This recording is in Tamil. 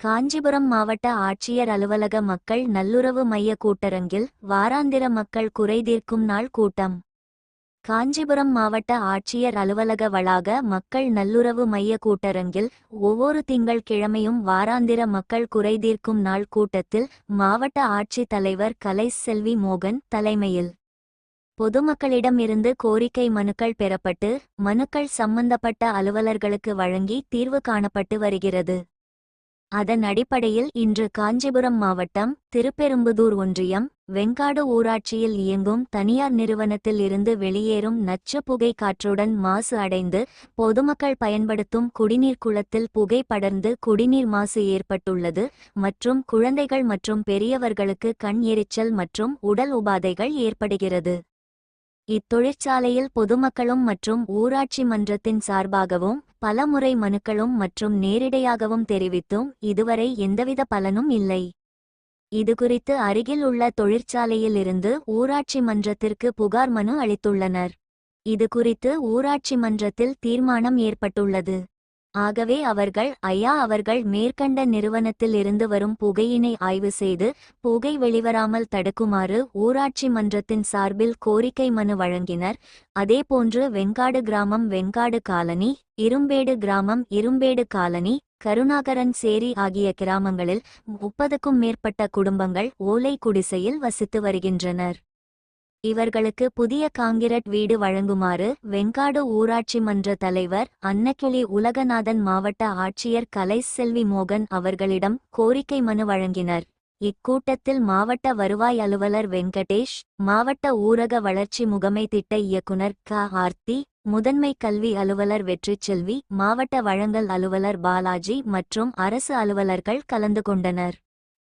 காஞ்சிபுரம் மாவட்ட ஆட்சியர் அலுவலக மக்கள் நல்லுறவு மைய கூட்டரங்கில் வாராந்திர மக்கள் குறைதீர்க்கும் நாள் கூட்டம். காஞ்சிபுரம் மாவட்ட ஆட்சியர் அலுவலக வளாக மக்கள் நல்லுறவு மைய கூட்டரங்கில் ஒவ்வொரு திங்கள் கிழமையும் வாராந்திர மக்கள் குறைதீர்க்கும் நாள் கூட்டத்தில் மாவட்ட ஆட்சித் தலைவர் கலை செல்வி மோகன் தலைமையில் பொதுமக்களிடமிருந்து கோரிக்கை மனுக்கள் பெறப்பட்டு மனுக்கள் சம்பந்தப்பட்ட அலுவலர்களுக்கு வழங்கி தீர்வு காணப்பட்டு வருகிறது. அதன் அடிப்படையில் இன்று காஞ்சிபுரம் மாவட்டம் திருப்பெரும்புதூர் ஒன்றியம் வெங்காடு ஊராட்சியில் இயங்கும் தனியார் நிறுவனத்தில் இருந்து வெளியேறும் நச்சு புகை காற்றுடன் மாசு அடைந்து பொதுமக்கள் பயன்படுத்தும் குடிநீர் குளத்தில் புகை படர்ந்து குடிநீர் மாசு ஏற்பட்டுள்ளது மற்றும் குழந்தைகள் மற்றும் பெரியவர்களுக்கு கண் எரிச்சல் மற்றும் உடல் உபாதைகள் ஏற்படுகிறது. இத்தொழிற்சாலையில் பொதுமக்களும் மற்றும் ஊராட்சி மன்றத்தின் சார்பாகவும் பலமுறை மனுக்களும் மற்றும் நேரிடையாகவும் தெரிவித்தும் இதுவரை எந்தவித பலனும் இல்லை. இதுகுறித்து அருகில் உள்ள தொழிற்சாலையிலிருந்து ஊராட்சி மன்றத்திற்கு புகார் மனு அளித்துள்ளனர். இது குறித்து ஊராட்சி மன்றத்தில் தீர்மானம் ஏற்பட்டுள்ளது. ஆகவே அவர்கள் ஐயா அவர்கள் மேற்கண்ட நிறுவனத்தில் இருந்து வரும் புகையினை ஆய்வு செய்து புகை வெளிவராமல் தடுக்குமாறு ஊராட்சி மன்றத்தின் சார்பில் கோரிக்கை மனு வழங்கினர். அதேபோன்று வெங்காடு கிராமம் வெங்காடு காலனி இரும்பேடு கிராமம் இரும்பேடு காலனி கருணாகரன் சேரி ஆகிய கிராமங்களில் முப்பதுக்கும் மேற்பட்ட குடும்பங்கள் ஓலை குடிசையில் வசித்து வருகின்றனர். இவர்களுக்கு புதிய காங்கிரட் வீடு வழங்குமாறு வெங்காடு ஊராட்சி மன்ற தலைவர் அன்னக்கிளி உலகநாதன் மாவட்ட ஆட்சியர் கலை செல்வி மோகன் அவர்களிடம் கோரிக்கை மனு வழங்கினர். இக்கூட்டத்தில் மாவட்ட வருவாய் அலுவலர் வெங்கடேஷ் மாவட்ட ஊரக வளர்ச்சி முகமை திட்ட இயக்குனர் க. ஆர்த்தி முதன்மை கல்வி அலுவலர் வெற்றிச்செல்வி மாவட்ட வழங்கல் அலுவலர் பாலாஜி மற்றும் அரசு அலுவலர்கள் கலந்து கொண்டனர்.